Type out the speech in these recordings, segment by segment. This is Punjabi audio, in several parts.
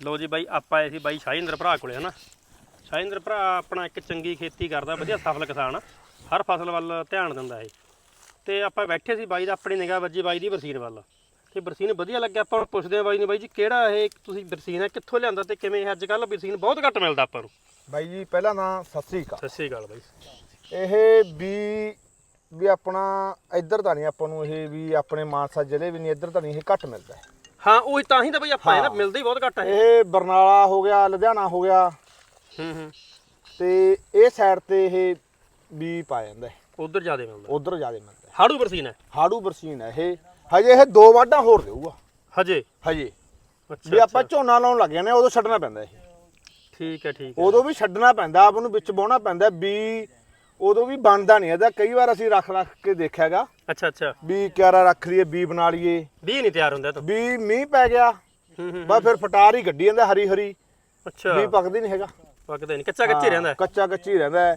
ਲੋ ਜੀ ਬਾਈ ਆਪਾਂ ਆਏ ਸੀ ਬਾਈ ਸ਼ਾਹਿੰਦਰ ਭਰਾ ਕੋਲੇ ਹਨਾ? ਸ਼ਾਹਿੰਦਰ ਭਰਾ ਆਪਣਾ ਇੱਕ ਚੰਗੀ ਖੇਤੀ ਕਰਦਾ ਵਧੀਆ ਸਫਲ ਕਿਸਾਨ ਹਰ ਫਸਲ ਵੱਲ ਧਿਆਨ ਦਿੰਦਾ ਇਹ। ਤੇ ਆਪਾਂ ਬੈਠੇ ਸੀ ਬਾਈ ਦਾ ਆਪਣੀ ਨਿਗਾਹ ਵੱਜੀ ਬਾਈ ਦੀ ਬਰਸੀਨ ਵੱਲ। ਤੇ ਬਰਸੀਨ ਵਧੀਆ ਲੱਗਿਆ ਆਪਾਂ ਹੁਣ ਪੁੱਛਦੇ ਆ ਬਾਈ ਨੂੰ ਬਾਈ ਜੀ ਕਿਹੜਾ ਇਹ ਤੁਸੀਂ ਬਰਸੀਨ ਹੈ ਕਿੱਥੋਂ ਲਿਆਂਦਾ ਤੇ ਕਿਵੇਂ ਇਹ ਅੱਜ ਕੱਲ ਬਰਸੀਨ ਬਹੁਤ ਘੱਟ ਮਿਲਦਾ ਆਪਾਂ ਨੂੰ? ਬਾਈ ਜੀ ਪਹਿਲਾਂ ਤਾਂ ਸਤਿ ਸ੍ਰੀ ਅਕਾਲ। ਸਤਿ ਸ਼੍ਰੀ ਅਕਾਲ ਬਾਈ। ਇਹ ਵੀ ਵੀ ਆਪਣਾ ਇੱਧਰ ਤਾਂ ਨਹੀਂ ਆਪਾਂ ਨੂੰ ਇਹ ਵੀ ਆਪਣੇ ਮਾਨਸਾ ਜ਼ਿਲ੍ਹੇ ਵੀ ਨਹੀਂ ਇੱਧਰ ਤਾਂ ਨਹੀਂ ਇਹ ਘੱਟ ਮਿਲਦਾ। ਹੈ। ਉਹੀ ਤਾਂ ਹੀ ਤਾਂ ਬਾਈ ਆਪਾਂ ਇਹ ਨਾ ਹਾਂ। ਮਿਲਦਾ ਹੀ ਬਹੁਤ ਘੱਟ ਹੈ ਇਹ। ਬਰਨਾਲਾ ਹੋ ਗਿਆ ਲੁਧਿਆਣਾ ਹੋ ਗਿਆ। ਹੂੰ ਹੂੰ। ਤੇ ਇਹ ਸਾਈਡ ਤੇ ਇਹ ਵੀ ਪਾ ਜਾਂਦਾ ਉਧਰ ਜ਼ਿਆਦਾ ਮਿਲਦਾ। ਉਧਰ ਜ਼ਿਆਦਾ ਮਿਲਦਾ। ਹਾੜੂ ਬਰਸੀਨ ਹੈ। ਹਾੜੂ ਬਰਸੀਨ ਹੈ ਇਹ। ਹਜੇ ਇਹ ਦੋ ਵਾਢਾਂ ਹੋਰ ਦੇਊਗਾ। ਹਜੇ? ਹਜੇ। ਅੱਛਾ ਵੀ ਆਪਾਂ। ਝੋਨਾ ਲਾਉਣ ਲੱਗ ਜਾਂਦੇ ਉਦੋਂ ਛੱਡਣਾ ਪੈਂਦਾ ਇਹ। ਠੀਕ ਹੈ ਠੀਕ ਹੈ। ਉਦੋਂ ਵੀ ਛੱਡਣਾ ਪੈਂਦਾ ਆਪ ਨੂੰ ਵਿੱਚ ਬਾਉਣਾ ਪੈਂਦਾ ਵੀ ਉਦੋਂ ਵੀ ਬਣਦਾ ਨਹੀਂ ਇਹਦਾ। ਕਈ ਵਾਰ ਅਸੀਂ ਰੱਖ ਰੱਖ ਕੇ ਦੇਖਿਆਗਾ। ਅੱਛਾ ਅੱਛਾ। ਵੀ ਕਿਆਰਾ ਰੱਖ ਲਈਏ ਬੀ ਬਣਾ ਲਈਏ। ਵੀ ਨਹੀਂ ਤਿਆਰ ਹੁੰਦਾ ਤਾਂ। ਵੀ ਮੀਂਹ ਪੈ ਗਿਆ। ਬਸ ਫਿਰ ਫਟਾਰ ਹੀ ਗੱਡੀ ਜਾਂਦਾ ਹਰੀ ਹਰੀ। ਅੱਛਾ। ਵੀ ਪੱਕਦੀ ਨਹੀਂ ਹੈਗਾ। ਪੱਕਦਾ ਨਹੀਂ। ਕੱਚਾ ਕੱਚੀ ਰਹਿੰਦਾ। ਕੱਚਾ ਕੱਚੀ ਰਹਿੰਦਾ।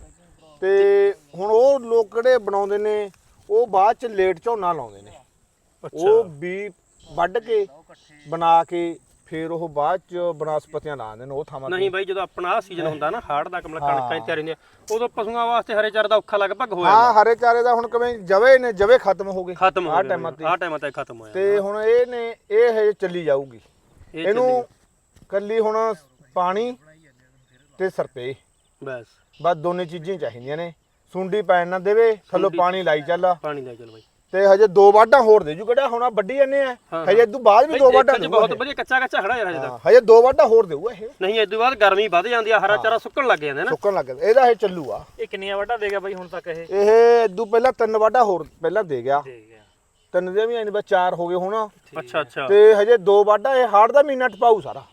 ਤੇ ਹੁਣ ਉਹ ਲੋਕ ਕਿਹੜੇ ਬਣਾਉਂਦੇ ਨੇ ਉਹ ਬਾਅਦ ਚ ਲੇਟ ਝੋਨਾ ਲਾਉਂਦੇ ਨੇ। ਉਹ ਵੀ ਵੱਢ ਕੇ ਬਣਾ ਕੇ ਫਿਰ ਉਹ ਬਾਅਦ ਚ ਬਨਸਪਤੀਆਂ ਲਾਉਂਦੇ ਨੇ ਉਹ ਥਾਵਾਂ ਨਹੀਂ ਬਾਈ ਜਦੋਂ ਆਪਣਾ ਆਹ ਸੀਜ਼ਨ ਹੁੰਦਾ ਨਾ ਹਾੜ ਦਾ ਕਮਲਾ ਕਣਕਾਂ ਦੀ ਤਿਆਰੀ ਹੁੰਦੀ ਆ ਉਦੋਂ ਪਸ਼ੂਆਂ ਵਾਸਤੇ ਹਰੇ ਚਾਰੇ ਦਾ ਔਖਾ ਲਗਭਗ ਹੋ ਜਾਂਦਾ। ਹਾਂ ਹਰੇ ਚਾਰੇ ਦਾ ਹੁਣ ਕਿਵੇਂ ਜਵੇ ਨੇ ਜਵੇ ਖਤਮ ਹੋ ਗਏ। ਖਤਮ ਹੋ ਆਹ ਗਿਆ ਟਾਈਮਾਂ ਤੇ। ਆਹ ਟਾਈਮਾਂ ਤੇ ਖਤਮ ਹੋਇਆ ਤੇ ਹੁਣ ਇਹ ਨੇ ਇਹ ਹਜੇ ਚੱਲੀ ਜਾਊਗੀ। ਇਹ ਇਹਨੂੰ ਕੱਲੀ ਹੁਣ ਪਾਣੀ ਤੇ ਸਰਪੇ। ਬਸ। ਬਸ ਦੋਨੇ ਚੀਜ਼ਾਂ ਹੀ ਚਾਹੀਦੀਆਂ ਨੇ। ਸੁੰਡੀ ਪੈਣ ਨਾ ਦੇਵੇ ਥੱਲੋਂ ਪਾਣੀ ਲਾਈ ਚੱਲ। ਪਾਣੀ ਲੈ ਚੱਲ ਬਾਈ। ਤੇ ਹਜੇ ਦੋ ਵਾਢਾਂ ਹੋਰ ਦੇ ਜੂ ਕਿਹੜਾ ਹੁਣ ਆਹ ਵੱਢੀ ਜਾਂਦੇ ਆ। ਹਜੇ ਇਦੋਂ ਬਾਅਦ ਵੀ ਦੋ ਵਾਢਾਂ ਦੇਊਗਾ ਬਹੁਤ ਇਹ। ਵਧੀਆ ਕੱਚਾ ਕੱਚਾ ਖੜਾ ਯਾਰ ਹਜੇ ਤੱਕ ਹਾਂ, ਹਜੇ ਦੋ ਵਾਢਾਂ ਹੋਰ ਦੇਊਗਾ ਇਹ। ਨਹੀਂ ਇਦੋਂ ਬਾਅਦ ਗਰਮੀ ਵੱਧ ਜਾਂਦੀ ਆ ਹਰਾ ਚਾਰਾ ਸੁੱਕਣ ਲੱਗ ਜਾਂਦਾ ਨਾ। ਸੁੱਕਣ ਲੱਗ ਜਾਂਦਾ ਇਹਦਾ ਇਹ ਚੱਲੂਗਾ ਇਹ ਕਿੰਨੀਆਂ ਵਾਟਾ ਦੇਗਾ ਬਾਈ ਹੁਣ ਤੱਕ ਇਹ? ਇਹ ਇਦੋਂ ਪਹਿਲਾਂ ਤਿੰਨ ਵਾਢਾਂ ਹੋਰ ਪਹਿਲਾਂ ਦੇ ਗਿਆ। ਦੇ ਗਿਆ। ਤਿੰਨ ਦੇ ਵੀ ਐਂ ਬਸ ਚਾਰ ਹੋ ਗਏ ਹੁਣ। ਅੱਛਾ ਅੱਛਾ। ਤੇ ਹਜੇ ਦੋ ਵਾਢਾਂ ਇਹ ਹਾੜ ਦਾ ਮਹੀਨਾ ਟਪਾਊ ਸਾਰਾ।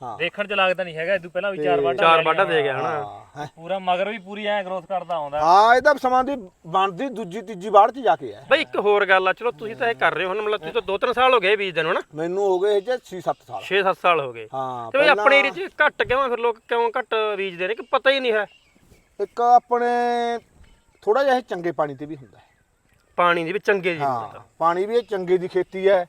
ਹਾਂ। ਦੇਖਣ ਚ ਲੱਗਦਾ ਨਹੀਂ ਹੈਗਾ ਇਦੋਂ ਪਹਿਲਾਂ ਵੀ ਚਾਰ ਵਾਟਾ ਚਾਰ ਵਾਢਾ ਦੇ ਗਿਆ ਹਨਾ? ਹਾਂ। ਪੂਰਾ ਮਗਰ ਵੀ ਪੂਰੀ ਐ ਗਰੋਥ ਕਰਦਾ ਆਉਂਦਾ। ਹਾਂ ਇਹਦਾ ਸਮਾਂ ਦੀ ਬਣਦੀ ਦੂਜੀ ਤੀਜੀ ਵਾੜ ਚ ਜਾ ਕੇ ਹੈ ਬਾਈ ਇੱਕ ਹੋਰ ਗੱਲ ਆ ਚਲੋ ਤੁਸੀਂ ਤਾਂ ਇਹ ਕਰ ਰਹੇ ਹੋ ਹੁਣ ਮਤਲਬ ਤੁਸੀਂ ਤਾਂ 2-3 ਸਾਲ ਹੋ ਗਏ ਬੀਜਦੇ ਨੂੰ ਹਨਾ? ਮੈਨੂੰ ਹੋ ਗਏ ਜੇ 6-7 ਸਾਲ। 6-7 ਸਾਲ ਹੋ ਗਏ। ਹਾਂ ਤੇ ਬਾਈ ਆਪਣੇ ਏਰੀਏ 'ਚ ਘੱਟ ਕਿਉਂ ਆ ਫਿਰ ਲੋਕ ਕਿਉਂ ਘੱਟ ਬੀਜਦੇ ਨੇ ਕਿ ਪਤਾ ਹੀ ਨਹੀਂ ਹੈ। ਇੱਕ ਆਪਣੇ ਥੋੜਾ ਜਿਹਾ ਇਹ ਚੰਗੇ ਪਾਣੀ ਤੇ ਵੀ ਹੁੰਦਾ ਹੈ। ਪਾਣੀ ਦੀ ਵੀ ਚੰਗੇ ਜੀ ਹਾਂ ਪਾਣੀ ਵੀ ਇਹ ਚੰਗੇ ਦੀ ਖੇਤੀ ਹੈ।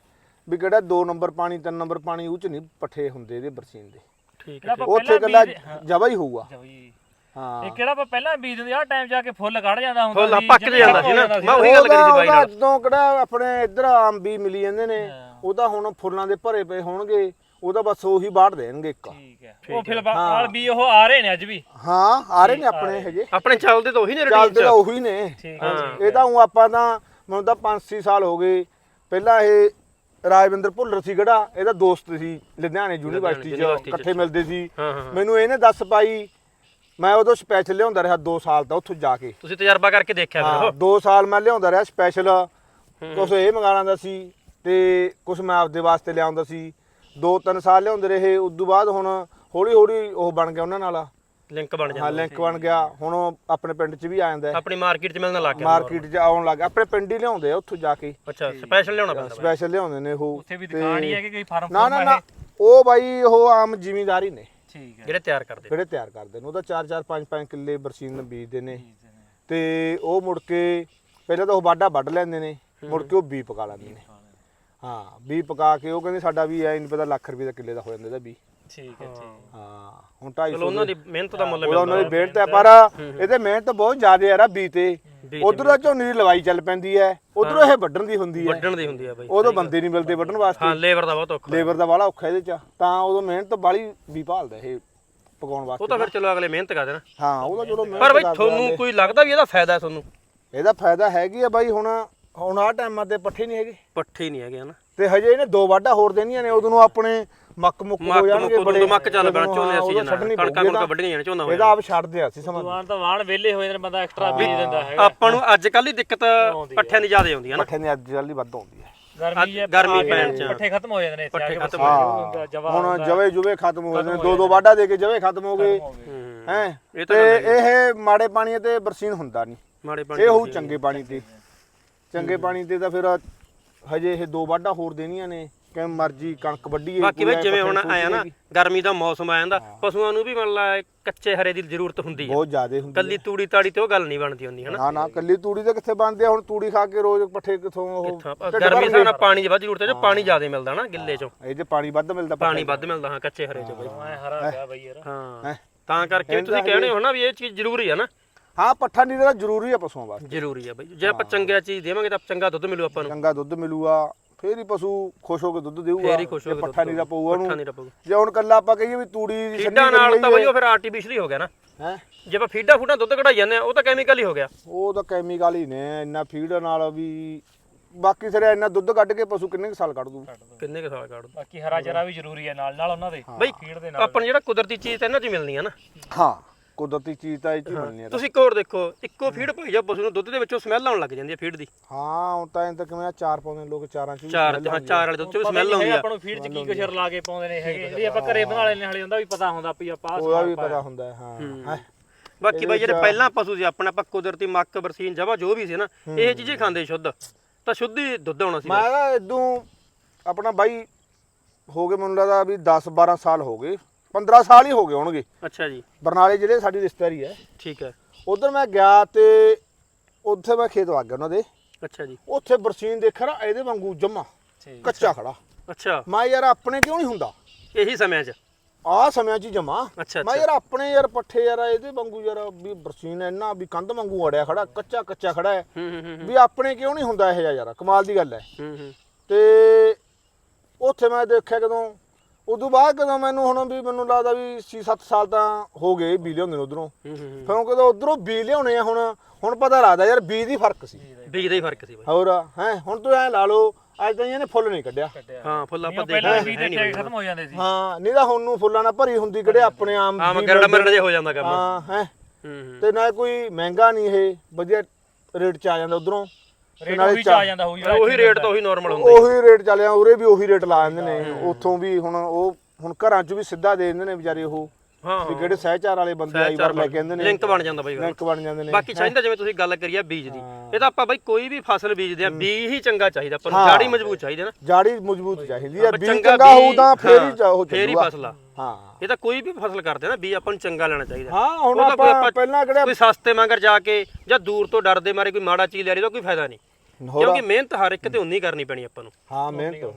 ਵੀ ਕਿਹੜਾ 2 ਨੰਬਰ ਪਾਣੀ 3 ਨੰਬਰ ਪਾਣੀ ਉਹ ਚ ਨਹੀਂ ਪੱਠੇ ਹੁੰਦੇ ਇਹਦੇ ਬਰਸੀਨ ਦੇ। ਠੀਕ ਹੈ ਉੱਥੇ ਕੱਲਾ ਬੀਜ ਜਵਾ ਹੀ ਹੋਊਗਾ। ਜਵੀ ਹਾਂ। ਇਹ ਕਿਹੜਾ ਆਪਾਂ ਪਹਿਲਾਂ ਬੀਜ ਦਿੰਦੇ ਆ ਟਾਈਮ ਜਾ ਕੇ ਫੁੱਲ ਕੱਢ ਜਾਂਦਾ ਹੁੰਦਾ ਫੁੱਲ ਪੱਕ ਜਾਂਦਾ ਸੀ ਨਾ। ਮੈਂ ਉਹੀ ਗੱਲ ਕਰੀ ਸੀ ਬਾਈ ਨਾਲ। ਜਦੋਂ ਕਿਹੜਾ ਆਪਣੇ ਇੱਧਰ ਆਮ ਵੀ ਮਿਲੀ ਜਾਂਦੇ ਨੇ ਉਹਦਾ ਹੁਣ ਫੁੱਲਾਂ ਦੇ ਭਰੇ ਪਏ ਹੋਣਗੇ ਉਹਦਾ ਬਸ ਉਹੀ ਬਾੜ ਦੇਣਗੇ ਇੱਕ। ਠੀਕ ਹੈ। ਉਹ ਫਿਰ ਨਾਲ ਵੀ ਉਹ ਆ ਰਹੇ ਨੇ ਅੱਜ ਵੀ। ਹਾਂ ਆ ਰਹੇ ਨੇ ਆਪਣੇ ਹਜੇ ਆਪਣੇ ਚੱਲਦੇ ਤਾਂ ਉਹੀ ਨੇ ਰੂਟੀਨ ਚੱਲਦੇ ਤਾਂ ਉਹੀ ਨੇ। ਠੀਕ ਹੈ ਇਹ ਤਾਂ ਉਹ ਆਪਾਂ ਤਾਂ ਮੈਨੂੰ ਤਾਂ 5-6 ਸਾਲ ਹੋ ਗਏ। ਪਹਿਲਾਂ ਇਹ ਰਾਜਵਿੰਦਰ ਭੁੱਲਰ ਸੀ ਕਿਹੜਾ? ਇਹਦਾ ਦੋਸਤ ਸੀ ਲੁਧਿਆਣੇ ਯੂਨੀਵਰਸਿਟੀ 'ਚ। ਇਕੱਠੇ ਮਿਲਦੇ ਸੀ। ਹਾਂ ਹਾਂ ਮੈਨੂੰ ਇਹਨੇ ਦੱਸ ਪਾਈ ਮੈਂ ਉਦੋਂ ਸਪੈਸ਼ਲ ਲਿਆਉਂਦਾ ਰਿਹਾ 2 ਸਾਲ ਦਾ ਉੱਥੋਂ ਜਾ ਕੇ। ਤੁਸੀਂ ਤਜਰਬਾ ਕਰਕੇ ਦੇਖਿਆ ਫਿਰ ਹਾਂ 2 ਸਾਲ ਮੈਂ ਲਿਆਉਂਦਾ ਰਿਹਾ ਸਪੈਸ਼ਲ ਕੁਛ ਇਹ ਮੰਗਾ ਲੈਂਦਾ ਸੀ ਤੇ ਕੁਛ ਮੈਂ ਆਪਦੇ ਵਾਸਤੇ ਲਿਆਉਂਦਾ ਸੀ। 2-3 ਸਾਲ ਲਿਆਉਂਦੇ ਰਹੇ ਉਸ ਤੋਂ ਬਾਅਦ ਹੁਣ ਹੌਲੀ ਹੌਲੀ ਉਹ ਬਣ ਗਿਆ ਉਹਨਾਂ ਨਾਲ। ਲਿੰਕ ਬਣ ਹਾਂ ਜਾਂਦਾ ਲਿੰਕ ਬਣ ਗਿਆ। ਹੁਣ ਉਹ ਆਪਣੇ ਪਿੰਡ 'ਚ ਵੀ ਆ ਜਾਂਦਾ ਹੈ। ਆਪਣੀ ਮਾਰਕੀਟ 'ਚ ਮਿਲਣ ਲੱਗ ਗਿਆ। ਮਾਰਕੀਟ 'ਚ ਆਉਣ ਲੱਗ ਗਿਆ। ਆਪਣੇ ਪਿੰਡ ਹੀ ਲਿਆਉਂਦੇ ਆ ਉੱਥੋਂ ਜਾ ਕੇ। ਅੱਛਾ ਸਪੈਸ਼ਲ ਲਿਆਉਣਾ ਪੈਂਦਾ। ਸਪੈਸ਼ਲ ਲਿਆਉਂਦੇ ਨੇ ਉਹ। ਉੱਥੇ ਵੀ ਦੁਕਾਨ ਹੀ ਹੈ ਕਿ ਕੋਈ ਫਾਰਮ ਨਾ ਨਾ। ਨਾ ਉਹ ਬਾਈ ਉਹ ਆਮ ਜ਼ਿਮੀਂਦਾਰੀ ਨੇ। ਠੀਕ ਹੈ। ਜਿਹੜੇ ਤਿਆਰ ਕਰਦੇ। ਜਿਹੜੇ ਤਿਆਰ ਕਰਦੇ ਨੇ। ਉਹਦਾ 4-4 5-5 ਕਿੱਲੇ ਬਰਸੀਨ ਬੀਜਦੇ ਨੇ। ਤੇ ਉਹ ਮੁੜ ਕੇ ਪਹਿਲਾਂ ਤਾਂ ਉਹ ਵਾਢਾ ਵੱਢ ਲੈਂਦੇ ਨੇ। ਮੁੜ ਕੇ ਉਹ ਬੀ ਪਕਾ ਲੈਂਦੇ ਨੇ। ਹਾਂ ਬੀ ਪਕਾ ਕੇ ਉਹ ਕਹਿੰਦੇ ਸਾਡਾ ਵੀ ਐ ਨਹੀਂ ਪਤਾ ਲੱਖ ਰੁਪਏ ਦਾ ਕਿੱਲੇ ਦਾ ਹੋ ਜਾਂਦਾ ਇਹਦਾ ਬੀ ਠੀਕ ਹੈ ਠੀਕ ਹਾਂ। ਹੁਣ 250 ਚਲੋ ਉਹਨਾਂ ਦੀ ਮਿਹਨਤ ਦਾ ਮੁੱਲ ਉਹਦਾ ਉਹਨਾਂ ਦੀ ਮਿਲਦਾ ਮਿਹਨਤ ਹੈ। ਪਰ ਇਹਦੇ ਮਿਹਨਤ ਬਹੁਤ ਜ਼ਿਆਦਾ ਯਾਰ ਆ ਬੀ ਤੇ ਬੀ ਤੇ ਉਧਰ ਝੋਨੇ ਦੀ ਲਵਾਈ ਚੱਲ ਪੈਂਦੀ ਹੈ ਉਧਰੋਂ ਇਹ ਵੱਢਣ ਦੀ ਹੁੰਦੀ ਹੈ। ਵੱਢਣ ਦੀ ਹੁੰਦੀ ਆ ਬਾਈ ਉਦੋਂ ਬੰਦੇ ਨਹੀਂ ਮਿਲਦੇ ਵੱਢਣ ਵਾਸਤੇ। ਹਾਂ ਲੇਬਰ ਦਾ ਬਹੁਤ ਔਖਾ ਲੇਬਰ ਦਾ ਵਾਲਾ ਔਖਾ ਇਹਦੇ ਚ। ਤਾਂ ਉਦੋਂ ਮਿਹਨਤ ਬਾਲੀ ਵੀ ਭਾਲਦਾ ਇਹ ਪਕਾਉਣ ਉਹ ਵਾਸਤੇ ਤਾਂ ਫਿਰ ਚਲੋ ਅਗਲੇ ਮਿਹਨਤ ਕਰਦੇ ਨਾ। ਹਾਂ ਉਹਦਾ ਚਲੋ ਮਿਹਨਤ ਪਰ ਬਾਈ ਕਰਦੇ ਤੁਹਾਨੂੰ ਆ। ਕੋਈ ਲੱਗਦਾ ਵੀ ਇਹਦਾ ਫਾਇਦਾ ਹੈ ਤੁਹਾਨੂੰ? ਇਹਦਾ ਫਾਇਦਾ ਹੈਗੀ ਆ ਬਾਈ ਹੁਣ ਹੁਣ ਆਹ ਟਾਈਮਾਂ ਤੇ ਪੱਠੇ ਨਹੀਂ ਹੈਗੇ। ਪੱਠੇ ਨਹੀਂ ਹੈਗੇ ਹਨਾ। ਤੇ ਹਜੇ ਇਹਨੇ ਦੋ ਵਾਢਾ ਹੋਰ ਦੇਣੀਆਂ ਨੇ ਉਦੋਂ ਨੂੰ ਆਪਣੇ ਮੱਕ ਮੁੱਕ ਹੋ ਜਾਣਗੇ ਬੜੇ। ਮੱਕ ਚੱਲ ਪੈਣਾ ਉਦੋਂ ਝੋਨੇ ਅਸੀਂ ਜਨਾ ਕਣਕਾਂ ਕੁਣਕਾਂ। ਵੱਢਣੀਆਂ ਨੇ ਝੋਨਾ ਹੋ ਇਹਦਾ ਜਾਣਾ ਆਪ ਛੱਡਦੇ ਆ ਅਸੀਂ ਸਮਾਂ। ਵਾਣ ਤਾਂ ਵਾਣ ਵਿਹਲੇ ਹੋ ਜਾਂਦੇ ਨੇ ਬੰਦਾ ਐਕਸਟਰਾ ਬੀਜ ਦਿੰਦਾ ਹੈਗਾ। ਆਪਾਂ ਨੂੰ ਅੱਜ ਕੱਲ ਹੀ ਦਿੱਕਤ ਪੱਠਿਆਂ ਦੀ ਜ਼ਿਆਦਾ ਆਉਂਦੀ ਹੈ ਨਾ। ਪੱਠੇ ਦੀ ਅੱਜ ਕੱਲ੍ਹ ਹੀ ਵੱਧ ਆਉਂਦੀ ਹੈ। ਗਰਮੀ ਹੈ ਗਰਮੀ ਪੈਣ ਚ। ਪੱਠੇ ਖਤਮ ਹੋ ਜਾਂਦੇ ਨੇ ਇੱਥੇ ਆ ਪੱਠੇ ਕੇ ਖਤਮ ਬਸ ਹੋ ਹੁੰਦਾ, ਜਵਾ ਹੁਣ ਜਵੇ ਜੁਵੇ ਖਤਮ ਹੋ ਜਾਂਦੇ ਨੇ ਹੋ ਦੋ ਦੋ ਵਾਢਾ ਦੇ ਕੇ ਜਵੇ ਖਤਮ ਹੋ ਗਏ। ਹੋ ਤਾਂ ਇਹ ਮਾੜੇ ਪਾਣੀ ਤੇ ਬਰਸੀਨ ਹੁੰਦਾ ਨਹੀਂ। ਮਾੜੇ ਪਾਣੀ ਇਹ ਹੋਊ ਚੰਗੇ ਪਾਣੀ ਤੇ। ਚੰਗੇ ਪਾਣੀ ਤੇ ਤਾਂ ਫਿਰ ਹਜੇ ਇਹ ਦੋ ਵਾਢਾ ਹੋਰ ਦੇਣੀਆਂ ਨੇ। ਕਿਵੇਂ ਮਰਜ਼ੀ ਕਣਕ ਵੱਢੀਏ ਬਾਕੀ ਬਈ ਜਿਵੇਂ ਹੁਣ ਆਇਆ ਨਾ। ਗਰਮੀ ਦਾ ਮੌਸਮ ਆ ਜਾਂਦਾ ਪਸ਼ੂਆਂ ਨੂੰ ਵੀ ਮੰਨ ਲਾ ਕੱਚੇ ਹਰੇ ਦੀ ਜ਼ਰੂਰਤ ਹੁੰਦੀ ਹੈ ਬਹੁਤ ਜ਼ਿਆਦੇ ਹੁੰਦੀ ਕੱਲੀ ਤੂੜੀ ਤਾੜੀ ਤੇ ਉਹ ਗੱਲ ਨਹੀਂ ਬਣਦੀ ਹੁੰਦੀ ਹਨਾ? ਨਾ ਨਾ ਕੱਲੀ ਤੂੜੀ ਤੇ ਕਿੱਥੇ ਬਣਦੀ ਆ? ਹੁਣ ਤੂੜੀ ਖਾ ਕੇ ਰੋਜ਼ ਪੱਠੇ ਕਿੱਥੋਂ ਉਹ ਗਰਮੀ ਭਰਨਗੇ। ਨਾਲ ਪਾਣੀ ਦੀ ਵੱਧ ਜ਼ਰੂਰਤ ਹੈ ਜੋ ਪਾਣੀ ਜ਼ਿਆਦਾ ਮਿਲਦਾ ਨਾ ਗਿੱਲੇ ਚੋਂ। ਇਹ ਜੇ ਪਾਣੀ ਵੱਧ ਮਿਲਦਾ ਪਾਣੀ ਵੱਧ ਮਿਲਦਾ ਹਾਂ ਕੱਚੇ ਹਰੇ ਚੋਂ ਬਈ। ਹਰਾ ਗਿਆ ਬਈ ਯਾਰ। ਹਾਂ। ਤਾਂ ਕਰਕੇ ਤੁਸੀਂ ਕਹਿੰਦੇ ਹੋ ਨਾ ਵੀ ਇਹ ਚੀਜ਼ ਜ਼ਰੂਰੀ ਹੈ ਨਾ। ਹਾਂ ਪੱਠਾ ਨਹੀਂ ਦੇਣਾ ਜ਼ਰੂਰੀ ਆ ਪਸ਼ੂਆਂ ਵਾਸਤੇ। ਜ਼ਰੂਰੀ ਹੈ ਬਈ। ਜੇ ਆਪਾਂ ਚੰਗਿਆ ਚੀਜ਼ ਦੇਵਾਂਗੇ ਤਾਂ ਚੰਗਾ ਦੁੱਧ ਮਿਲੂ ਆਪਾਂ ਨੂੰ। ਚੰਗਾ ਦੁੱਧ ਮਿਲੂਗਾ। ਫੇਰ ਹੀ ਪਸ਼ੂ ਖੁਸ਼ ਹੋ ਕੇ ਦੁੱਧ ਦੇਊਗਾ। ਫੇਰ ਹੀ ਖੁਸ਼ ਹੋ ਕੇ ਪੱਠਾ ਨਹੀਂ ਦਾ ਪਊਗਾ ਪੱਠਾ ਨਹੀਂ ਰਪਊਗਾ ਜੇ ਹੁਣ ਕੱਲਾ ਆਪਾਂ ਕਹੀਏ ਵੀ ਤੂੜੀ ਦੀ ਫੀਡਾਂ ਨਾਲ ਤਾਂ ਬਈ ਉਹ ਫਿਰ ਆਰਟੀਫੀਸ਼ੀਅਲ ਹੋ ਗਿਆ ਨਾ। ਹੈ? ਜੇ ਆਪਾਂ ਫੀਡਾਂ ਫੂਡਾਂ ਦੁੱਧ ਕਢਾਈ ਜਾਂਦੇ ਆ ਉਹ ਤਾਂ ਕੈਮੀਕਲ ਹੀ ਹੋ ਗਿਆ। ਉਹ ਤਾਂ ਕੈਮੀਕਲ ਹੀ ਨੇ ਇੰਨਾ ਫੀਡ ਨਾਲ ਵੀ। ਬਾਕੀ ਸਿਰੇ ਇੰਨਾ ਦੁੱਧ ਕੱਢ ਕੇ ਪਸ਼ੂ ਕਿੰਨੇ ਕੁ ਸਾਲ ਕੱਢ ਦੂ? ਕਿੰਨੇ ਕੁ ਸਾਲ ਕੱਢ ਦੂ? ਬਾਕੀ ਹਰਾ ਚਰਾ ਵੀ ਜ਼ਰੂਰੀ ਹੈ ਨਾਲ ਨਾਲ ਉਹਨਾਂ ਦੇ ਬਈ ਫੀਡ ਦੇ ਨਾਲ। ਆਪਾਂ ਨੂੰ ਜਿਹੜਾ ਕੁਦਰਤੀ ਚੀਜ਼ ਤਾਂ ਇਹਨਾਂ 'ਚ ਹੀ ਮਿਲਣੀ ਆ ਨਾ। ਹਾਂ। ਕੁਦਰਤੀ ਚੀਜ਼ ਤਾਂ ਇਹ ਚ ਹੀ ਮਿਲਣੀ ਆ ਤੁਸੀਂ ਇੱਕ ਹੋਰ ਦੇਖੋ ਇੱਕੋ ਫੀਡ ਭਾਈ ਜਾ ਪਸ਼ੂ ਨੂੰ ਦੁੱਧ ਦੇ ਵਿੱਚੋਂ ਸਮੈਲ ਆਉਣ ਲੱਗ ਜਾਂਦੀ ਹੈ ਫੀਡ ਦੀ। ਹਾਂ ਹੁਣ ਤਾਂ ਇਹ ਤਾਂ ਕਿਵੇਂ ਆ, ਚਾਰ ਪਾਉਂਦੇ ਨੇ ਲੋਕ ਚਾਰਾਂ ਚ ਵੀ ਚਾਰ smell ਹਾਂ ਆਉਂਦੀ ਆ। ਚਾਰ ਵਾਲੇ ਦੁੱਧ 'ਚ ਸਮੈਲ ਆਉਂਦੀ ਆ। ਆਪਾਂ ਨੂੰ ਫੀਡ ਚ ਕੀ ਕੁਛ ਲਾ ਕੇ ਪਾਉਂਦੇ ਨੇ ਹੈਗੇ ਜਿਹੜੀ ਆਪਾਂ ਘਰੇ ਬਣਾ ਲੈਣੇ ਵਾਲੇ ਹੁੰਦਾ ਵੀ ਪਤਾ ਹੁੰਦਾ ਵੀ ਆਪਾਂ ਆਹ ਉਹਦਾ ਵੀ ਸਮਾਨ ਪਤਾ ਹੁੰਦਾ ਹੈ, ਹਾਂ। ਹੈਂ। ਬਾਕੀ ਬਾਈ ਜਿਹੜੇ ਪਹਿਲਾਂ ਪਸ਼ੂ ਸੀ ਆਪਣੇ ਆਪਾਂ ਕੁਦਰਤੀ ਮੱਕ ਬਰਸੀਨ ਜਵਾ ਜੋ ਵੀ ਸੀ ਨਾ ਇਹ ਚੀਜ਼ੇ ਖਾਂਦੇ ਸ਼ੁੱਧ। ਤਾਂ ਸ਼ੁੱਧ ਹੀ ਦੁੱਧ ਆਉਣਾ ਸੀ ਮੈਂ ਇਦੋਂ ਆਪਣਾ ਬਾਈ ਹੋ ਗਏ ਮੈਨੂੰ ਲੱਗਦਾ ਵੀ 10 12 ਸਾਲ ਹੋ ਗਏ। 15 ਸਾਲ ਹੀ ਹੋ ਗਏ ਹੋਣਗੇ। ਅੱਛਾ ਜੀ। ਬਰਨਾਲੇ ਜ਼ਿਲ੍ਹੇ ਸਾਡੀ ਰਿਸ਼ਤੇਦਾਰੀ ਹੈ। ਠੀਕ ਹੈ। ਉਧਰ ਮੈਂ ਗਿਆ ਤੇ ਉੱਥੇ ਮੈਂ ਖੇਤ ਵਗ ਗਿਆ ਉਹਨਾਂ ਦੇ। ਅੱਛਾ ਜੀ। ਉੱਥੇ ਬਰਸੀਨ ਦੇਖਿਆ ਨਾ ਇਹਦੇ ਵਾਂਗੂ ਜਮਾ। ਠੀਕ ਕੱਚਾ ਖੜਾ। ਅੱਛਾ। ਮੈਂ ਯਾਰ ਆਪਣੇ ਕਿਉਂ ਨਹੀਂ ਹੁੰਦਾ? ਇਹੀ ਸਮਿਆਂ 'ਚ। ਆਹ ਸਮਿਆਂ 'ਚ ਹੀ ਜਮਾ। ਮੈਂ ਯਾਰ ਆਪਣੇ ਯਾਰ ਪੱਠੇ ਯਾਰ ਇਹਦੇ ਵਾਂਗੂ ਯਾਰ ਵੀ ਬਰਸੀਨ ਇੰਨਾ ਵੀ ਕੰਧ ਵਾਂਗੂ ਅੜਿਆ ਖੜਾ ਕੱਚਾ ਕੱਚਾ ਖੜਾ ਹੈ। ਵੀ ਆਪਣੇ ਕਿਉਂ ਨਹੀਂ ਹੁੰਦਾ ਇਹ ਯਾਰ? ਕਮਾਲ ਦੀ ਗੱਲ ਹੂੰ। ਤੇ ਉੱਥੇ ਮੈਂ ਦੇਖਿਆ ਕਦੋਂ ਉਦੋਂ ਬਾਅਦ ਕਦੋਂ ਮੈਨੂੰ ਹੁਣ ਵੀ ਮੈਨੂੰ ਲੱਗਦਾ ਵੀ 6-7 ਸਾਲ ਤਾਂ ਹੋ ਗਏ ਬੀ ਲਿਆਉਂਦੇ ਨੇ ਉਧਰੋਂ। ਫਿਰ ਕਦੋਂ ਉਧਰੋਂ ਬੀ ਲਿਆਉਣੇ ਆ ਹੁਣ ਹੁਣ ਪਤਾ ਲੱਗਦਾ ਯਾਰ ਬੀ ਦੀ ਫ਼ਰਕ ਸੀ। ਬੀਜ ਦਾ ਹੀ ਫ਼ਰਕ ਸੀ ਬਾਈ। ਹੋਰ ਹੈ ਹੁਣ ਤੂੰ ਐ ਲਾ ਲਓ ਅੱਜ ਤਾਂ ਇਹਨੇ ਫੁੱਲ ਨਹੀਂ ਕੱਢਿਆ। ਹਾਂ ਫੁੱਲ ਆਪਾਂ ਪਹਿਲਾਂ ਦੇਖਦੇ ਵੀ ਤੇ ਖਤਮ ਹੋ ਜਾਂਦੇ ਸੀ। ਹਾਂ ਨਹੀਂ ਤਾਂ ਹੁਣ ਨੂੰ ਫੁੱਲਾਂ ਨਾਲ ਭਰੀ ਹੁੰਦੀ ਕਿਹੜੇ ਆਪਣੇ ਆਮ ਆਮ ਗਰੜ। ਮਰੜ ਜੇ ਹੋ ਜਾਂਦਾ ਕੰਮ। ਹੂੰ ਹੂੰ। ਤੇ ਨਾ ਕੋਈ ਮਹਿੰਗਾ ਨਹੀਂ ਇਹ ਵਧੀਆ ਰੇਟ ਚ ਆ ਜਾਂਦਾ ਉਧਰੋਂ। ਰੇਟ ਵੀ ਚ ਆ ਜਾਂਦਾ ਹੋਊ ਜਿਹੜਾ ਉਹੀ ਰੇਟ ਤਾਂ ਉਹੀ ਨਾਰਮਲ ਹੁੰਦਾ ਹੀ। ਉਹੀ ਰੇਟ ਚੱਲਿਆ ਉਰੇ ਵੀ ਉਹੀ ਰੇਟ ਲਾ ਦਿੰਦੇ ਨੇ। ਉੱਥੋਂ ਵੀ ਹੁਣ ਉਹ ਹੁਣ ਘਰਾਂ 'ਚ ਵੀ ਸਿੱਧਾ ਦੇ ਦਿੰਦੇ ਨੇ ਵਿਚਾਰੇ ਉਹ। ਹਾਂ। ਵੀ ਕਿਹੜੇ ਸਹਿਚਾਰ ਵਾਲੇ ਬੰਦੇ ਆਈ ਵਾਰ ਲੈ ਕੇ ਆਉਂਦੇ ਨੇ? ਲਿੰਕ ਬਣ ਜਾਂਦਾ ਬਾਈ। ਲਿੰਕ ਬਣ ਜਾਂਦੇ ਨੇ। ਬਾਕੀ ਚਾਹੀਦਾ ਜਿਵੇਂ ਤੁਸੀਂ ਗੱਲ ਕਰੀਏ ਬੀਜ ਦੀ। ਇਹ ਤਾਂ ਆਪਾਂ ਬਾਈ ਕੋਈ ਵੀ ਫਸਲ ਬੀਜਦੇ ਆ ਬੀਜ ਹੀ ਚੰਗਾ ਚਾਹੀਦਾ। ਆਪਾਂ ਨੂੰ। ਜਾੜੀ ਮਜ਼ਬੂਤ ਚਾਹੀਦੀ ਨਾ। ਜਾੜੀ ਮਜ਼ਬੂਤ ਚਾਹੀਦੀ ਹੈ। ਆਪਾਂ ਵੀ ਚੰਗਾ ਹੋਊ ਬੀਜ- ਤਾਂ ਫੇਰ ਹੀ ਉਹ ਫੇਰ ਹੀ ਫਸਲ ਆ। ਹਾਂ। ਇਹ ਤਾਂ ਕੋਈ ਵੀ ਫਸਲ ਕਰਦੇ ਆ ਨਾ ਬੀਜ ਆਪਾਂ ਨੂੰ ਚੰਗਾ ਲੈਣਾ ਚਾਹੀਦਾ। ਹਾਂ ਹੁਣ ਆਪਾਂ ਪਹਿਲਾਂ ਕਿਹੜੇ ਕੋਈ ਸਸਤੇ ਮੰਗਰ ਜਾ ਕੇ ਜਾਂ ਦੂਰ ਤੋਂ ਡਰਦੇ ਮਾਰੇ ਕੋਈ ਮਾੜਾ ਚੀਜ਼ ਲੈ ਰਹੀ ਤਾਂ ਕੋਈ ਫਾਇਦਾ ਨਹੀਂ। ਕਿਉਂਕਿ ਮਿਹਨਤ ਹਰ ਇੱਕ ਤੇ ਉਨੀ ਕਰਨੀ ਪੈਣੀ ਆਪਾਂ ਨੂੰ। ਹਾਂ ਮਿਹਨਤ।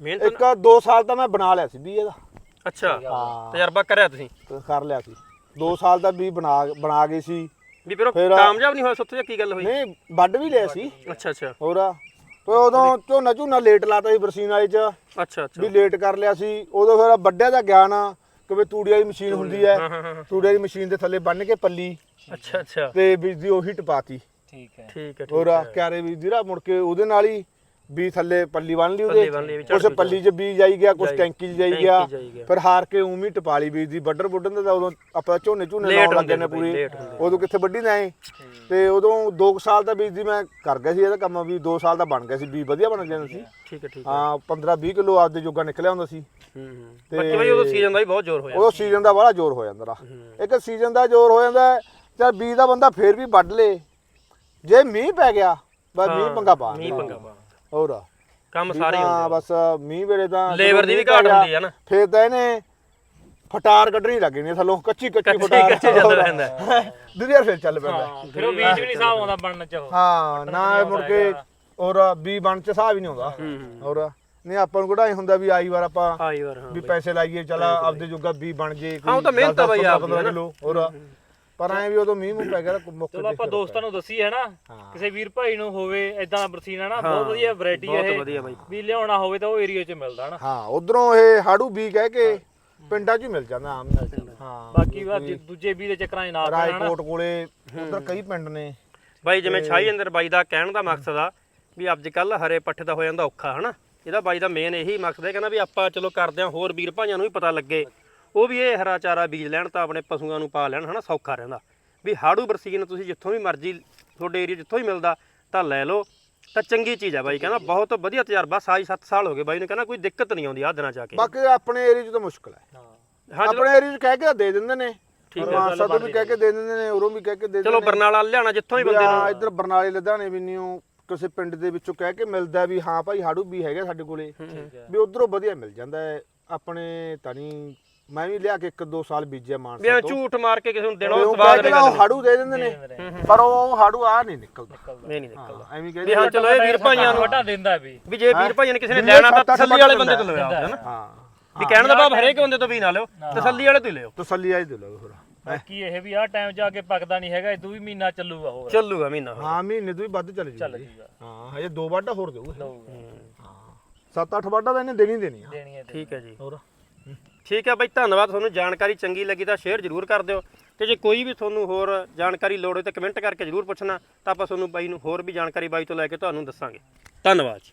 ਮਿਹਨਤ ਇੱਕ 2 ਸਾਲ ਤਾਂ ਮੈਂ ਬਣਾ ਲਿਆ ਸੀ ਵੀ ਇਹਦਾ। ਅੱਛਾ। ਹਾਂ। ਤਜਰਬਾ ਕਰਿਆ ਤੁਸੀਂ? ਤੇ ਕਰ ਲਿਆ ਸੀ। 2 ਸਾਲ ਦਾ ਵੀ ਬਣਾ ਬਣਾ ਗਏ ਸੀ। ਵੀ ਫਿਰ ਉਹ ਫਿਰ- ਕਾਮਯਾਬ ਨਹੀਂ ਹੋਇਆ ਸੁੱਤੇ ਜਾਂ ਕੀ ਗੱਲ ਹੋਈ? ਨਹੀਂ ਵੱਢ ਵੀ ਲਿਆ ਸੀ। ਅੱਛਾ ਅੱਛਾ। ਹੋਰ ਤੇ ਉਦੋਂ ਝੋਨਾ ਝੋਨਾ ਲੇਟ ਲਾਤਾ ਸੀ ਬਰਸੀਨ ਵਾਲੇ ਚ। ਅੱਛਾ ਅੱਛਾ। ਵੀ ਲੇਟ ਕਰ ਲਿਆ ਸੀ। ਉਦੋਂ ਫਿਰ ਵੱਡਿਆ ਦਾ ਗਿਆ ਨਾ ਕਿ ਵੀ ਤੂੜੀ ਵਾਲੀ ਮਸ਼ੀਨ ਹੁੰਦੀ ਹੈ। ਹਾਂ ਹਾਂ ਹਾਂ ਤੂੜੀ ਵਾਲੀ ਮਸ਼ੀਨ ਦੇ ਥੱਲੇ ਬੰਨ ਕੇ ਪੱਲੀ। ਅੱਛਾ ਅੱਛਾ। ਤੇ ਬੀਜ ਦੀ ਉਹੀ ਟਪਾਤੀ। ਠੀਕ ਹੈ। ਠੀਕ ਹੈ ਹੋਰ ਕਿਆਰੇ ਬੀਜ ਦੀ ਰਾ ਮੁੜ ਕੇ ਉਹਦੇ ਨਾਲ ਹੀ ਵੀ ਥੱਲੇ ਪੱਲੀ ਬੰਨ ਲਈ ਪੱਲੀ ਲਈ, ਉਹਦੇ ਕੁਛ ਪੱਲੀ 'ਚ ਬੀਜ ਜਾਈ ਗਿਆ ਕੁਛ ਜਾਈ- ਟੈਂਕੀ 'ਚ ਜਾਈ ਟੈਂਕੀ ਗਿਆ। ਜਾਈ ਗਿਆ। ਫਿਰ ਹਾਰ ਕੇ ਹੀ ਟਪਾਲੀ ਬੀਜ ਦੀ ਵੱਡਰ ਵੱਡਣ ਦਾ ਉਦੋਂ ਆਪਾਂ ਝੋਨੇ ਝੋਨੇ Late ਲਾਉਣ ਲੱਗ ਹੁੰਦੇ ਨੇ ਨੇ ਬਈ, ਪੂਰੀ। late ਹੁੰਦੇ ਉਦੋਂ ਕਿੱਥੇ ਵੱਡੀ ਨਾ ਤੇ ਉਦੋਂ 2 ਸਾਲ ਦਾ ਬੀਜ ਦੀ ਮੈਂ ਕਰ ਗਿਆ ਸੀ ਇਹਦਾ ਕੰਮ ਵੀ 2 ਸਾਲ ਦਾ ਬਣ ਗਿਆ ਸੀ ਬੀਜ ਵਧੀਆ ਬਣ ਗਿਆ ਸੀ। ਠੀਕ ਹੈ ਠੀਕ ਹੈ ਹਾਂ। 15 20 ਕਿਲੋ ਆਪਦੇ ਜੋਗਾ ਨਿਕਲਿਆ ਹੁੰਦਾ ਸੀ। ਹੂੰ ਹੂੰ। ਤੇ- ਬਾਕੀ ਬਾਈ ਉਦੋਂ ਸੀਜ਼ਨ ਦਾ ਵੀ ਬਹੁਤ ਜ਼ੋਰ ਹੋਇਆ ਉਦੋਂ ਸੀਜ਼ਨ ਦਾ ਬੜਾ ਜ਼ੋਰ ਹੋ ਜਾਂਦਾ ਰਾ। ਇੱਕ ਸੀਜ਼ਨ ਦਾ ਜ਼ੋਰ ਹੋ ਜਾਂਦਾ ਚਲ ਬੀਜ ਦਾ ਬੰਦਾ ਫੇਰ ਵੀ ਵੱਢ ਲੇ। ਜੇ ਮੀਂਹ ਪੈ ਗਿਆ ਬਸ ਮੀਂਹ ਪੰਗਾ ਪਾ ਮੀਂਹ ਪੰਗਾ ਪਾ ਹੋਰ ਕੰਮ ਵੀ ਸਾਰੇ ਹੁੰਦੇ ਬਸ ਮੀਂਹ ਵੇਲੇ ਤਾਂ ਲੇਬਰ ਦੀ ਵੀ ਘਾਟ ਹੁੰਦੀ ਆ ਨਾ। ਫੇਰ ਤਾਂ ਇਹਨੇ ਫਟਾਰ ਕੱਢਣੀ ਲੱਗਣੀ ਨੇ ਥੱਲੋਂ ਕੱਚੀ ਕੱਚੀ ਫਟਾਰ ਕੱਚੀ ਚੱਲਦਾ ਰਹਿੰਦਾ। ਦੁਨੀਆ ਫੇਰ ਚੱਲ ਪੈਂਦਾ। ਹਾਂ ਫਿਰ ਉਹ ਬੀਜ ਵੀ ਨਹੀਂ ਸਾਹ ਆਉਂਦਾ ਬਣਨ ਚ ਉਹ। ਹਾਂ ਨਾ ਇਹ ਮੁੜ ਕੇ ਔਰ ਬੀ ਬਣ ਚ ਹਿਸਾਬ ਹੀ ਨਹੀਂ ਆਉਂਦਾ। ਹੂੰ ਹੂੰ। ਹੋਰ ਨਹੀਂ ਆਪਾਂ ਨੂੰ ਕਿਹੜਾ ਇਹ ਹੁੰਦਾ ਵੀ ਆਈ ਵਾਰ ਆਪਾਂ ਆਈ ਵਾਰ ਹਾਂ ਵੀ ਪੈਸੇ ਲਾਈਏ ਚਲ ਆਪਦੇ ਜੋਗਾ ਬੀ ਬਣ ਜੇ ਹਾਂ, ਉਹ ਤਾਂ ਮਿਹਨਤ ਆ ਬਾਈ ਆਪਦੀ, 15 ਹਨਾ। ਕਿਲੋ ਹੋਰ ਪਰ ਐ ਵੀ ਉਦੋਂ ਮੀਂਹ ਮੂੰਹ ਪੈ ਗਿਆ ਤਾਂ ਮੁੱਕ ਚਲੋ ਆਪਾਂ ਦੋਸਤਾਂ ਨੂੰ ਦੱਸੀ ਹੈ। ਨਾ। ਕਿਸੇ ਵੀਰ ਭਾਈ ਨੂੰ ਹੋਵੇ ਇਦਾਂ ਦਾ ਬਰਸੀਨ ਨਾ ਬਹੁਤ ਵਧੀਆ ਵੈਰਾਈਟੀ ਹੈ ਬਹੁਤ ਇਹ ਵਧੀਆ ਬਾਈ। ਵੀ ਲਿਆਉਣਾ ਹੋਵੇ ਤਾਂ ਉਹ ਏਰੀਆ 'ਚ ਮਿਲਦਾ ਨਾ ਹਾਂ ਉਧਰੋਂ ਇਹ ਹਾੜੂ ਬੀ ਕਹਿ ਕੇ ਪਿੰਡਾਂ 'ਚ ਹੀ ਮਿਲ ਜਾਂਦਾ ਆਮ ਹਾਂ ਬਾਕੀ ਦੂਜੇ ਵੀ ਦੇ ਚੱਕਰਾਂ 'ਚ ਨਾ ਪੈਣਾ ਰਾਏਕੋਟ ਕੋਲੇ ਉਧਰ ਕਈ ਪਿੰਡ ਨੇ। ਬਾਈ ਜਿਵੇਂ ਛਾਈ ਅੰਦਰ ਬਾਈ ਦਾ ਕਹਿਣ ਦਾ ਮਕਸਦ ਆ ਵੀ ਅੱਜ ਕੱਲ ਹਰੇ ਪੱਠੇ ਦਾ ਹੋ ਜਾਂਦਾ ਔਖਾ ਹਨਾ? ਇਹਦਾ ਬਾਈ ਦਾ ਮੇਨ ਇਹੀ ਮਕਸਦ ਹੈ ਕਹਿੰਦਾ ਵੀ ਆਪਾਂ ਚਲੋ ਕਰਦੇ ਆ ਹੋਰ ਵੀਰ ਭਾਈਆਂ ਨੂੰ ਵੀ ਪਤਾ ਲੱਗੇ ਉਹ ਵੀ ਇਹ ਹਰਾ ਚਾਰਾ ਬੀਜ ਲੈਣ ਤਾਂ ਆਪਣੇ ਪਸ਼ੂਆਂ ਨੂੰ ਪਾ ਲੈਣ ਹਨਾ ਸੌਖਾ ਰਹਿੰਦਾ। ਵੀ ਹਾੜੂ ਬਰਸੀਨ ਤੁਸੀਂ ਜਿੱਥੋਂ ਵੀ ਮਰਜ਼ੀ ਤੁਹਾਡੇ ਏਰੀਆ ਜਿੱਥੋਂ ਹੀ ਮਿਲਦਾ ਤਾਂ ਲੈ ਲਓ। ਤਾਂ ਚੰਗੀ ਚੀਜ਼ ਆ ਬਾਈ ਕਹਿੰਦਾ ਬਹੁਤ ਵਧੀਆ ਤਜਰਬਾ ਸਾਈ 7 ਸਾਲ ਹੋ ਗਏ ਬਾਈ ਨੇ ਕਹਿੰਦਾ ਕੋਈ ਦਿੱਕਤ ਨਹੀਂ ਆਉਂਦੀ ਆਹ ਦਿਨਾਂ ਚ ਆ ਕੇ। ਬਾਕੀ ਆਪਣੇ ਏਰੀਆ 'ਚ ਤਾਂ ਮੁਸ਼ਕਲ ਹੈ। ਹਾਂ। ਆਪਣੇ ਏਰੀਆ 'ਚ ਕਹਿ ਕੇ ਦੇ ਦਿੰਦੇ ਨੇ। ਠੀਕ ਤੋਂ ਵੀ ਕਹਿ ਕੇ ਦੇ ਦਿੰਦੇ ਨੇ ਉਰੋਂ ਵੀ ਕਹਿ ਕੇ ਦੇ ਦਿੰਦੇ ਚਲੋ ਬਰਨਾਲਾ ਲਿਆਣਾ ਜਿੱਥੋਂ ਹੀ ਬੰਦੇ ਆ ਨੂੰ ਇੱਧਰ ਬਰਨਾਲੇ ਲੁਧਿਆਣੇ ਵੀ ਨਹੀਂ ਕਿਸੇ ਪਿੰਡ ਦੇ ਵਿੱਚੋਂ ਕਹਿ ਕੇ ਮਿਲਦਾ ਵੀ ਹਾਂ ਭਾਈ ਹਾੜੂ ਵੀ ਹੈਗਾ ਸਾਡੇ ਕੋਲੇ। ਵੀ ਉਧਰੋਂ ਵਧੀਆ ਮਿਲ ਜਾਂਦਾ ਹੈ। ਆਪਣੇ ਤਾਂ ਨਹੀਂ ਮੈਂ ਵੀ ਲਿਆ ਕੇ ਇੱਕ ਦੋ ਸਾਲ ਬੀਜਿਆ ਵੀ ਮਾਨਸਾ ਐਂ ਤੋਂ। ਝੂਠ ਮਾਰ ਕੇ ਕਿਸੇ ਨੂੰ ਦੇਣਾ ਉਹ ਸਵਾਦ ਨਹੀਂ ਨਾ ਉਹ ਹਾੜੂ ਦੇ ਦਿੰਦੇ ਨੇ। ਪਰ ਉਹ ਹਾੜੂ ਆ ਨਹੀਂ ਨਿਕਲਦਾ। ਨਹੀਂ ਨਹੀਂ ਨਿਕਲਦਾ। ਐਵੇਂ ਵੀ ਕਹਿੰਦੇ ਹਾਂ ਚਲੋ ਇਹ ਵੀਰ ਭਾਈਆਂ ਨੂੰ ਵੱਡਾ ਦਿੰਦਾ ਵੀ। ਵੀ ਜੇ ਵੀਰ ਭਾਈਆਂ ਨੇ ਕਿਸੇ ਨੇ ਜਿੰਨੇ ਲੈਣਾ ਤਾਂ ਸੱਤ ਅੱਠ ਤਸੱਲੀ ਵਾਲੇ ਬੰਦੇ ਤੋਂ ਲਓ ਆਪਦੇ ਹਨਾ ਹਾਂ। ਵੀ ਕਹਿਣ ਦਾ ਭਾਵ ਹਰੇਕ ਬੰਦੇ ਤੋਂ ਵੀ ਨਾ ਲਿਓ ਤਸੱਲੀ ਵਾਲੇ ਤੋਂ ਹੀ ਲਿਓ। ਤਸੱਲੀ ਆਈ ਦੇ ਲਓ ਫਿਰ ਬਾਕੀ ਇਹ ਵੀ ਆਹ ਟਾਈਮ ਜਾ ਕੇ ਪੱਕਦਾ ਨਹੀਂ ਹੈਗਾ ਇਹ ਵੀ ਮਹੀਨਾ ਚੱਲੂਗਾ ਹੋਰ। ਚੱਲੂਗਾ ਮਹੀਨਾ ਹਾਂ ਮਹੀਨੇ ਤੋਂ ਵੀ ਵੱਧ ਚੱਲ ਚੱਲ ਜੂਗੀ। ਜੂਗਾ ਹਾਂ ਹਜੇ ਦੋ ਵਾਢਾ ਹੋਰ ਦੇਊਗਾ। ਲਊਗਾ ਸੱਤ ਅੱਠ ਵਾਢਾ ਤਾਂ ਇਹਨੇ ਦੇਣੀ ਦੇਣੀ ਆ। ਦੇਣੀ ਹੈ ਠੀਕ ਹੈ। ਜੀ। ਹੋਰ? ਠੀਕ ਹੈ ਬਾਈ, ਧੰਨਵਾਦ। ਤੁਹਾਨੂੰ ਜਾਣਕਾਰੀ ਚੰਗੀ ਲੱਗੀ ਤਾਂ ਸ਼ੇਅਰ ਜ਼ਰੂਰ ਕਰ ਦਿਓ। ਤੇ ਜੇ ਕੋਈ ਵੀ ਤੁਹਾਨੂੰ ਹੋਰ ਜਾਣਕਾਰੀ ਲੋੜ ਹੋਵੇ ਤਾਂ ਕਮੈਂਟ ਕਰਕੇ ਜ਼ਰੂਰ ਪੁੱਛਣਾ, ਤਾਂ ਆਪਾਂ ਤੁਹਾਨੂੰ ਬਾਈ ਨੂੰ ਹੋਰ ਵੀ ਜਾਣਕਾਰੀ ਬਾਈ ਤੋਂ ਲੈ ਕੇ ਤੁਹਾਨੂੰ ਦੱਸਾਂਗੇ। ਧੰਨਵਾਦ ਜੀ।